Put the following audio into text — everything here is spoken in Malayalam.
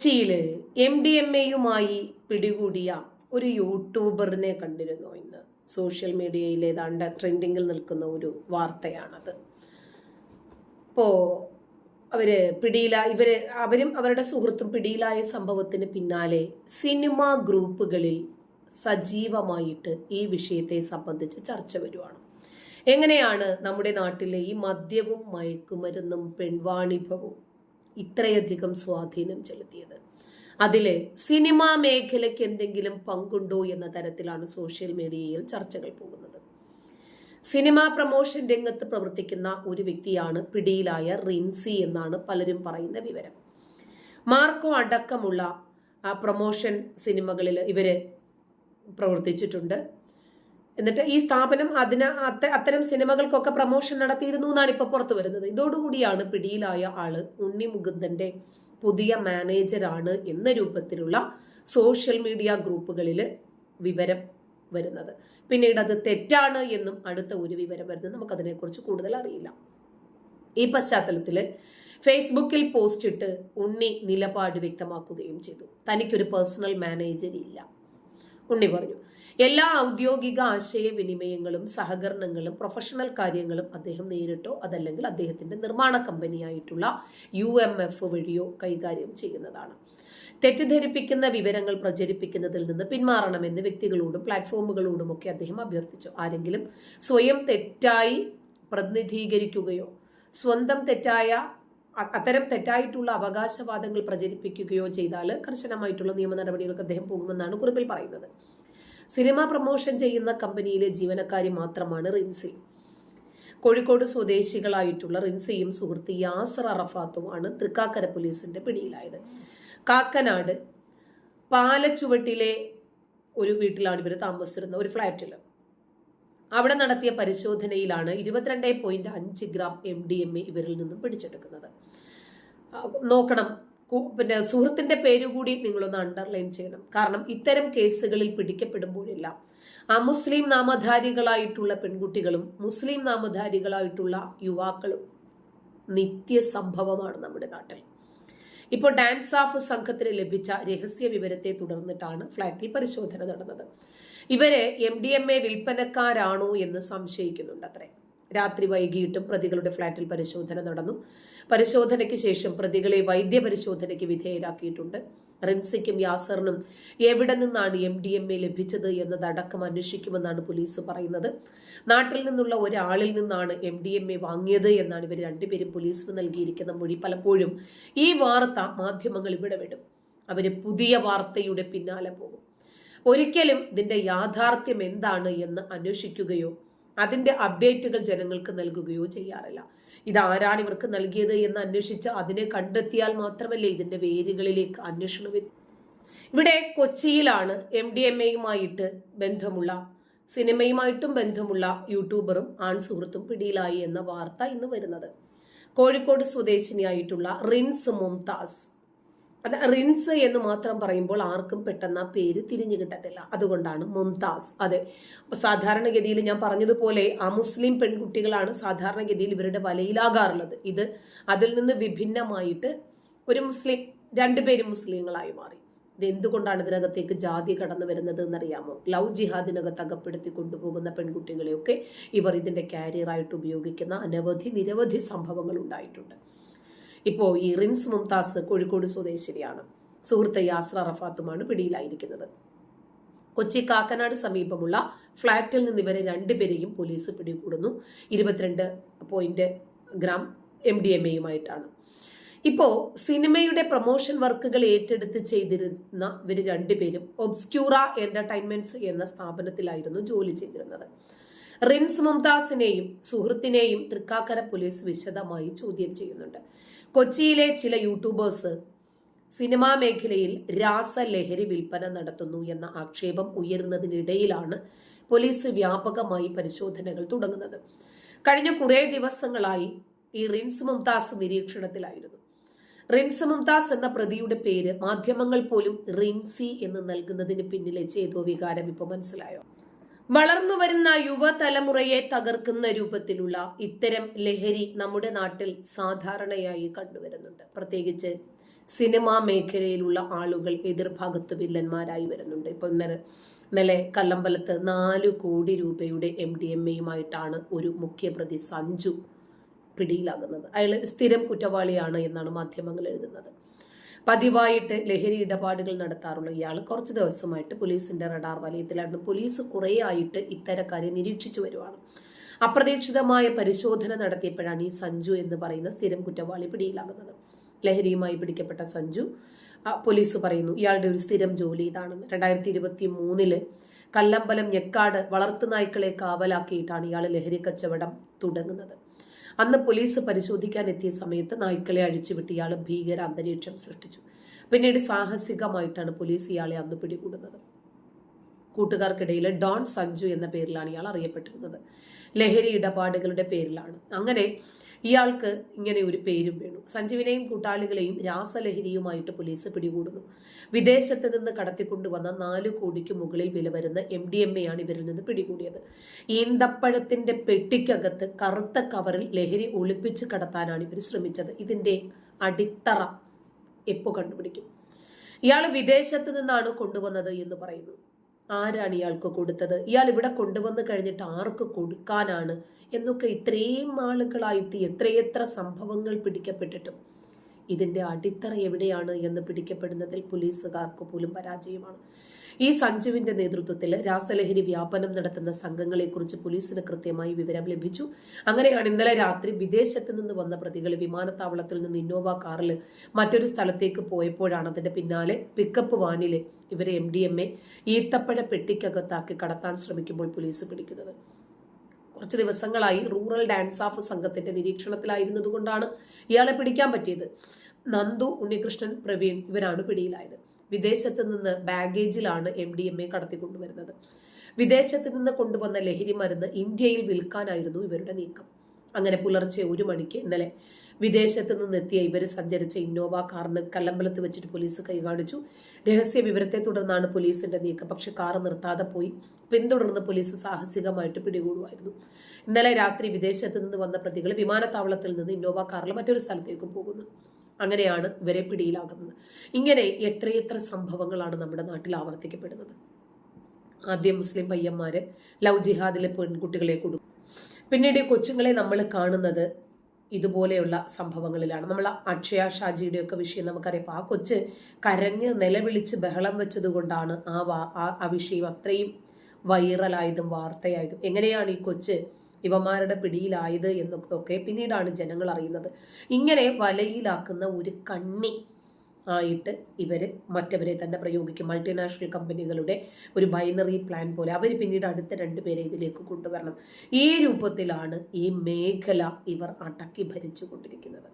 കൊച്ചിയിൽ എം ഡി എം എയുമായി പിടികൂടിയ ഒരു യൂട്യൂബറിനെ കണ്ടിരുന്നു ഇന്ന്? സോഷ്യൽ മീഡിയയിൽ ഏതാണ്ട് ട്രെൻഡിങ്ങിൽ നിൽക്കുന്ന ഒരു വാർത്തയാണത്. ഇപ്പോ അവർ പിടിയില ഇവർ അവരും അവരുടെ സുഹൃത്തും പിടിയിലായ സംഭവത്തിന് പിന്നാലെ സിനിമ ഗ്രൂപ്പുകളിൽ സജീവമായിട്ട് ഈ വിഷയത്തെ സംബന്ധിച്ച് ചർച്ച വരുവാണ്. എങ്ങനെയാണ് നമ്മുടെ നാട്ടിലെ ഈ മദ്യവും മയക്കുമരുന്നും പെൺവാണിഭവും ഇത്രയധികം സ്വാധീനം ചെലുത്തിയത്. അതിലെ സിനിമാ മേഖലയ്ക്ക് എന്തെങ്കിലും പങ്കുണ്ടോ എന്ന തരത്തിലാണ് സോഷ്യൽ മീഡിയയിൽ ചർച്ചകൾ പോകുന്നത്. സിനിമാ പ്രമോഷൻ രംഗത്ത് പ്രവർത്തിക്കുന്ന ഒരു വ്യക്തിയാണ് പിടിയിലായ റിൻസി എന്നാണ് പലരും പറയുന്ന വിവരം. മാർക്കോ അടക്കമുള്ള പ്രൊമോഷൻ സിനിമകളിൽ ഇവർ പ്രവർത്തിച്ചിട്ടുണ്ട്. എന്നിട്ട് ഈ സ്ഥാപനം അതിന് അത്ത- അത്തരം സിനിമകൾക്കൊക്കെ പ്രൊമോഷൻ നടത്തിയിരുന്നു എന്നാണ് ഇപ്പോൾ പുറത്തു വരുന്നത്. ഇതോടുകൂടിയാണ് പിടിയിലായ ആൾ ഉണ്ണി മുകുന്ദന്റെ പുതിയ മാനേജരാണ് എന്ന രൂപത്തിലുള്ള സോഷ്യൽ മീഡിയ ഗ്രൂപ്പുകളിൽ വിവരം വരുന്നത്. പിന്നീട് അത് തെറ്റാണ് എന്നും അടുത്ത ഒരു വിവരം വരുന്നത് നമുക്കതിനെക്കുറിച്ച് കൂടുതൽ അറിയില്ല. ഈ പശ്ചാത്തലത്തിൽ ഫേസ്ബുക്കിൽ പോസ്റ്റ് ഇട്ട് ഉണ്ണി നിലപാട് വ്യക്തമാക്കുകയും ചെയ്തു. തനിക്കൊരു പേഴ്സണൽ മാനേജർ ഇല്ല. ഉണ്ണി പറഞ്ഞു. എല്ലാ ഔദ്യോഗിക ആശയവിനിമയങ്ങളും സഹകരണങ്ങളും പ്രൊഫഷണൽ കാര്യങ്ങളും അദ്ദേഹം നേരിട്ടോ അതല്ലെങ്കിൽ അദ്ദേഹത്തിന്റെ നിർമ്മാണ കമ്പനിയായിട്ടുള്ള യു എം എഫ് വഴിയോ കൈകാര്യം ചെയ്യുന്നതാണ്. തെറ്റിദ്ധരിപ്പിക്കുന്ന വിവരങ്ങൾ പ്രചരിപ്പിക്കുന്നതിൽ നിന്ന് പിന്മാറണമെന്ന് വ്യക്തികളോടും പ്ലാറ്റ്ഫോമുകളോടും ഒക്കെ അദ്ദേഹം അഭ്യർത്ഥിച്ചു. ആരെങ്കിലും സ്വയം തെറ്റായി പ്രതിനിധീകരിക്കുകയോ സ്വന്തം തെറ്റായ അത്തരം തെറ്റായിട്ടുള്ള അവകാശവാദങ്ങൾ പ്രചരിപ്പിക്കുകയോ ചെയ്താൽ കർശനമായിട്ടുള്ള നിയമ നടപടികൾക്ക് അദ്ദേഹം പോകുമെന്നാണ് കുറിപ്പിൽ പറയുന്നത്. സിനിമ പ്രമോഷൻ ചെയ്യുന്ന കമ്പനിയിലെ ജീവനക്കാരി മാത്രമാണ് റിൻസി. കോഴിക്കോട് സ്വദേശികളായിട്ടുള്ള റിൻസിയും സുഹൃത്ത് യാസർ അറഫാത്തും ആണ് തൃക്കാക്കര പോലീസിന്റെ പിടിയിലായത്. കാക്കനാട് പാലച്ചുവട്ടിലെ ഒരു വീട്ടിലാണ് ഇവർ താമസിച്ചിരുന്നത് ഒരു ഫ്ലാറ്റിൽ അവിടെ നടത്തിയ പരിശോധനയിലാണ് ഇരുപത്തിരണ്ട് പോയിന്റ് അഞ്ച് gram M D M A ഇവരിൽ നിന്നും പിടിച്ചെടുക്കുന്നത്. നോക്കണം. പിന്നെ സുഹൃത്തിന്റെ പേര് കൂടി നിങ്ങളൊന്ന് അണ്ടർലൈൻ ചെയ്യണം. കാരണം ഇത്തരം കേസുകളിൽ പിടിക്കപ്പെടുമ്പോഴെല്ലാം. ആ മുസ്ലിം നാമധാരികളായിട്ടുള്ള പെൺകുട്ടികളും മുസ്ലിം നാമധാരികളായിട്ടുള്ള യുവാക്കളും നിത്യ സംഭവമാണ് നമ്മുടെ നാട്ടിൽ. ഇപ്പോൾ ഡാൻസ് ഓഫ് സംഘത്തിന് ലഭിച്ച രഹസ്യ വിവരത്തെ തുടർന്നിട്ടാണ് ഫ്ളാറ്റിൽ പരിശോധന നടന്നത്. ഇവരെ എം ഡി എം എ വിൽപ്പനക്കാരാണോ എന്ന് സംശയിക്കുന്നുണ്ട് അത്രേ. രാത്രി വൈകിട്ടും പ്രതികളുടെ ഫ്ളാറ്റിൽ പരിശോധന നടന്നു. പരിശോധനയ്ക്ക് ശേഷം പ്രതികളെ വൈദ്യപരിശോധനയ്ക്ക് വിധേയരാക്കിയിട്ടുണ്ട്. റിൻസിക്കും യാസറിനും എവിടെ നിന്നാണ് എം ഡി എം എ ലഭിച്ചത് എന്നതടക്കം അന്വേഷിക്കുമെന്നാണ് പോലീസ് പറയുന്നത്. നാട്ടിൽ നിന്നുള്ള ഒരാളിൽ നിന്നാണ് എം ഡി എം എ വാങ്ങിയത് എന്നാണ് ഇവർ രണ്ടുപേരും പോലീസിന് നൽകിയിരിക്കുന്ന മൊഴി പലപ്പോഴും ഈ വാർത്ത മാധ്യമങ്ങൾ ഇവിടെ വിടും. അവർ പുതിയ വാർത്തയുടെ പിന്നാലെ പോകും. ഒരിക്കലും ഇതിന്റെ യാഥാർത്ഥ്യം എന്താണ് എന്ന് അന്വേഷിക്കുകയോ അതിന്റെ അപ്ഡേറ്റുകൾ ജനങ്ങൾക്ക് നൽകുകയോ ചെയ്യാറില്ല. ഇത് ആരാണ് ഇവർക്ക് നൽകിയത് എന്ന് അന്വേഷിച്ച് അതിനെ കണ്ടെത്തിയാൽ മാത്രമല്ലേ ഇതിന്റെ വേരുകളിലേക്ക് അന്വേഷണം. ഇവിടെ കൊച്ചിയിലാണ് എം ഡി എം എയുമായിട്ട് ബന്ധമുള്ള സിനിമയുമായിട്ടും ബന്ധമുള്ള യൂട്യൂബറും ആൺ സുഹൃത്തും പിടിയിലായി എന്ന വാർത്ത ഇന്ന് വരുന്നത് കോഴിക്കോട് സ്വദേശിനിയായിട്ടുള്ള റിൻസ് മുംതാസ് അത് റിൻസ് എന്ന് മാത്രം പറയുമ്പോൾ ആർക്കും പെട്ടെന്ന് ആ പേര് തിരിഞ്ഞു കിട്ടത്തില്ല. അതുകൊണ്ടാണ് മുംതാസ്. അതെ. സാധാരണഗതിയിൽ ഞാൻ പറഞ്ഞതുപോലെ ആ മുസ്ലിം പെൺകുട്ടികളാണ് സാധാരണഗതിയിൽ ഇവരുടെ വലയിലാകാറുള്ളത്. ഇത് അതിൽ നിന്ന് വിഭിന്നമായിട്ട് ഒരു മുസ്ലിം രണ്ടുപേരും മുസ്ലിങ്ങളായി മാറി. ഇത് എന്തുകൊണ്ടാണ് ഇതിനകത്തേക്ക് ജാതി കടന്നു വരുന്നത് എന്നറിയാമോ? ലവ് ജിഹാദിനകത്ത് അകപ്പെടുത്തി കൊണ്ടുപോകുന്ന പെൺകുട്ടികളെയൊക്കെ ഇവർ ഇതിന്റെ കാരിയറായിട്ട് ഉപയോഗിക്കുന്ന അനവധി നിരവധി സംഭവങ്ങൾ ഉണ്ടായിട്ടുണ്ട്. ഇപ്പോൾ ഈ റിൻസ് മുംതാസ് കോഴിക്കോട് സ്വദേശിനിയാണ്. സുഹൃത്ത് യാസ്ര റഫാത്തുമാണ് പിടിയിലായിരിക്കുന്നത്. കൊച്ചി കാക്കനാട് സമീപമുള്ള ഫ്ളാറ്റിൽ നിന്ന് ഇവരെ രണ്ടുപേരെയും പോലീസ് പിടികൂടുന്നു. ഇരുപത്തിരണ്ട് point gram M D M എയുമായിട്ടാണ് ഇപ്പോ സിനിമയുടെ പ്രൊമോഷൻ വർക്കുകൾ ഏറ്റെടുത്ത് ചെയ്തിരുന്ന ഇവർ രണ്ടുപേരും ഒബ്സ്ക്യൂറ എന്റർടൈൻമെന്റ്സ് എന്ന സ്ഥാപനത്തിലായിരുന്നു ജോലി ചെയ്തിരുന്നത്. റിൻസ് മുംതാസിനെയും സുഹൃത്തിനെയും തൃക്കാക്കര പോലീസ് വിശദമായി ചോദ്യം ചെയ്യുന്നുണ്ട്. കൊച്ചിയിലെ ചില യൂട്യൂബേഴ്സ് സിനിമാ മേഖലയിൽ രാസലഹരി വിൽപ്പന നടത്തുന്നു എന്ന ആക്ഷേപം ഉയരുന്നതിനിടയിലാണ് പോലീസ് വ്യാപകമായി പരിശോധനകൾ തുടങ്ങുന്നത്. കഴിഞ്ഞ കുറേ ദിവസങ്ങളായി ഈ റിൻസ് മുംതാസ് നിരീക്ഷണത്തിലായിരുന്നു. റിൻസ് മുംതാസ് എന്ന പ്രതിയുടെ പേര് മാധ്യമങ്ങൾ പോലും റിൻസി എന്ന് നൽകുന്നതിന് പിന്നിലെ ചേതോ വികാരം ഇപ്പൊ മനസ്സിലായോ? വളർന്നു വരുന്ന യുവതലമുറയെ തകർക്കുന്ന രൂപത്തിലുള്ള ഇത്തരം ലഹരി നമ്മുടെ നാട്ടിൽ സാധാരണയായി കണ്ടുവരുന്നുണ്ട്. പ്രത്യേകിച്ച് സിനിമാ മേഖലയിലുള്ള ആളുകൾ എതിർഭാഗത്ത് വില്ലന്മാരായി വരുന്നുണ്ട്. ഇപ്പൊ ഇന്നലെ ഇന്നലെ കല്ലമ്പലത്ത് നാല് കോടി രൂപയുടെ എം ഡി എം എയുമായിട്ടാണ് ഒരു മുഖ്യപ്രതി സഞ്ജു പിടിയിലാകുന്നത്. അയാൾ സ്ഥിരം കുറ്റവാളിയാണ് എന്നാണ് മാധ്യമങ്ങൾ എഴുതുന്നത്. പതിവായിട്ട് ലഹരി ഇടപാടുകൾ നടത്താറുള്ള ഇയാൾ കുറച്ച് ദിവസമായിട്ട് പോലീസിന്റെ റഡാർ വലയത്തിലായിരുന്നു. പോലീസ് കുറേ ആയിട്ട് ഇത്തരക്കാരെ നിരീക്ഷിച്ചു വരുവാണ്. അപ്രതീക്ഷിതമായ പരിശോധന നടത്തിയപ്പോഴാണ് ഈ സഞ്ജു എന്ന് പറയുന്ന സ്ഥിരം കുറ്റവാളി പിടിയിലാകുന്നത്. ലഹരിയുമായി പിടിക്കപ്പെട്ട സഞ്ജു പോലീസ് പറയുന്നു ഇയാളുടെ ഒരു സ്ഥിരം ജോലി ഇതാണെന്ന്. രണ്ടായിരത്തി ഇരുപത്തി മൂന്നിൽ കല്ലമ്പലം ഞെക്കാട് വളർത്തു നായ്ക്കളെ കാവലാക്കിയിട്ടാണ് ഇയാൾ ലഹരി കച്ചവടം തുടങ്ങുന്നത്. അന്ന് പോലീസ് പരിശോധിക്കാൻ എത്തിയ സമയത്ത് നായ്ക്കളെ അഴിച്ചുവിട്ട് ഇയാൾ ഭീകര അന്തരീക്ഷം സൃഷ്ടിച്ചു. പിന്നീട് സാഹസികമായിട്ടാണ് പോലീസ് ഇയാളെ അന്ന് പിടികൂടുന്നത്. കൂട്ടുകാർക്കിടയിൽ ഡോൺ സഞ്ജു എന്ന പേരിലാണ് ഇയാൾ അറിയപ്പെട്ടിരുന്നത്. ലഹരി ഇടപാടുകളുടെ പേരിലാണ്. അങ്ങനെ ഇയാൾക്ക് ഇങ്ങനെ ഒരു പേരും വീണു. സഞ്ജീവിനെയും കൂട്ടാളികളെയും രാസലഹരിയുമായിട്ട് പോലീസ് പിടികൂടുന്നു. വിദേശത്ത് നിന്ന് കടത്തിക്കൊണ്ടുവന്ന നാല് കോടിക്ക് മുകളിൽ വില വരുന്ന എം ഡി എം എ ആണ് ഇവരിൽ നിന്ന് പിടികൂടിയത്. ഈന്തപ്പഴത്തിന്റെ പെട്ടിക്കകത്ത് കറുത്ത കവറിൽ ലഹരി ഒളിപ്പിച്ച് കടത്താനാണ് ഇവർ ശ്രമിച്ചത്. ഇതിന്റെ അടിത്തറ എപ്പോ കണ്ടുപിടിക്കും? ഇയാൾ വിദേശത്ത് നിന്നാണ് കൊണ്ടുവന്നത് എന്ന് പറയുന്നു. ആരാണ് ഇയാൾക്ക് കൊടുത്തത്? ഇയാൾ ഇവിടെ കൊണ്ടുവന്നു കഴിഞ്ഞിട്ട് ആർക്ക് കൊടുക്കാനാണ്? എന്നൊക്കെ ഇത്രയും ആളുകളായിട്ട് എത്രയെത്ര സംഭവങ്ങൾ പിടിക്കപ്പെട്ടിട്ടും ഇതിന്റെ അടിത്തറ എവിടെയാണ് എന്ന് പിടിക്കപ്പെടുന്നതിൽ പോലീസുകാർക്ക് പോലും പരാജയമാണ്. ഈ സഞ്ജുവിന്റെ നേതൃത്വത്തിൽ രാസലഹരി വ്യാപനം നടത്തുന്ന സംഘങ്ങളെക്കുറിച്ച് പോലീസിന് കൃത്യമായി വിവരം ലഭിച്ചു. അങ്ങനെയാണ് ഇന്നലെ രാത്രി വിദേശത്ത് നിന്ന് വന്ന പ്രതികൾ വിമാനത്താവളത്തിൽ നിന്ന് ഇന്നോവ കാറിൽ മറ്റൊരു സ്ഥലത്തേക്ക് പോയപ്പോഴാണ് അതിന്റെ പിന്നാലെ പിക്കപ്പ് വാനിൽ ഇവരെ എം ഡി എം എ ഈത്തപ്പഴ പെട്ടിക്കകത്താക്കി കടത്താൻ ശ്രമിക്കുമ്പോൾ പോലീസ് പിടിക്കുന്നത്. കുറച്ച് ദിവസങ്ങളായി റൂറൽ ഡാൻസ് ഓഫ് സംഘത്തിന്റെ നിരീക്ഷണത്തിലായിരുന്നതുകൊണ്ടാണ് ഇയാളെ പിടിക്കാൻ പറ്റിയത്. നന്ദു ഉണ്ണികൃഷ്ണൻ പ്രവീൺ ഇവരാണ് പിടിയിലായത്. വിദേശത്ത് നിന്ന് ബാഗേജിലാണ് എം ഡി എം എ കടത്തിക്കൊണ്ടുവരുന്നത്. വിദേശത്ത് നിന്ന് കൊണ്ടുവന്ന ലഹരി മരുന്ന് ഇന്ത്യയിൽ വിൽക്കാനായിരുന്നു ഇവരുടെ നീക്കം. അങ്ങനെ പുലർച്ചെ ഒരു മണിക്ക് ഇന്നലെ വിദേശത്ത് നിന്നെത്തിയ ഇവർ സഞ്ചരിച്ച ഇന്നോവ കാറിന് കല്ലമ്പലത്ത് വെച്ചിട്ട് പോലീസ് കൈകാണിച്ചു. രഹസ്യ വിവരത്തെ തുടർന്നാണ് പോലീസിന്റെ നീക്കം. പക്ഷെ കാർ നിർത്താതെ പോയി. പിന്തുടർന്ന് പോലീസ് സാഹസികമായിട്ട് പിടികൂടുമായിരുന്നു. ഇന്നലെ രാത്രി വിദേശത്ത് നിന്ന് വന്ന പ്രതികൾ വിമാനത്താവളത്തിൽ നിന്ന് ഇന്നോവ കാറിൽ മറ്റൊരു സ്ഥലത്തേക്കും പോകുന്നു. അങ്ങനെയാണ് ഇവരെ പിടിയിലാകുന്നത്. ഇങ്ങനെ എത്രയെത്ര സംഭവങ്ങളാണ് നമ്മുടെ നാട്ടിൽ ആവർത്തിക്കപ്പെടുന്നത്? ആദ്യം മുസ്ലിം പയ്യന്മാര് ലവ് ജിഹാദിലെ പെൺകുട്ടികളെ കൊടുക്കും. പിന്നീട് കൊച്ചുങ്ങളെ നമ്മൾ കാണുന്നത് ഇതുപോലെയുള്ള സംഭവങ്ങളിലാണ്. നമ്മൾ അക്ഷയ ഷാജിയുടെ ഒക്കെ വിഷയം നമുക്കറിയാം. ആ കൊച്ച് കരഞ്ഞ് നിലവിളിച്ച് ബഹളം വെച്ചത് കൊണ്ടാണ് ആ- ആ വിഷയം അത്രയും വൈറലായതും വാർത്തയായതും. എങ്ങനെയാണ് ഈ കൊച്ച് ഇവന്മാരുടെ പിടിയിലായത് എന്നൊക്കെ പിന്നീടാണ് ജനങ്ങൾ അറിയുന്നത്. ഇങ്ങനെ വലയിലാക്കുന്ന ഒരു കണ്ണി ആയിട്ട് ഇവർ മറ്റവരെ തന്നെ പ്രയോഗിക്കും. മൾട്ടിനാഷണൽ കമ്പനികളുടെ ഒരു ബൈനറി പ്ലാൻ പോലെ അവർ പിന്നീട് അടുത്ത രണ്ട് പേരെ ഇതിലേക്ക് കൊണ്ടുവരണം. ഈ രൂപത്തിലാണ് ഈ മേഖല ഇവർ അടക്കി ഭരിച്ചു കൊണ്ടിരിക്കുന്നത്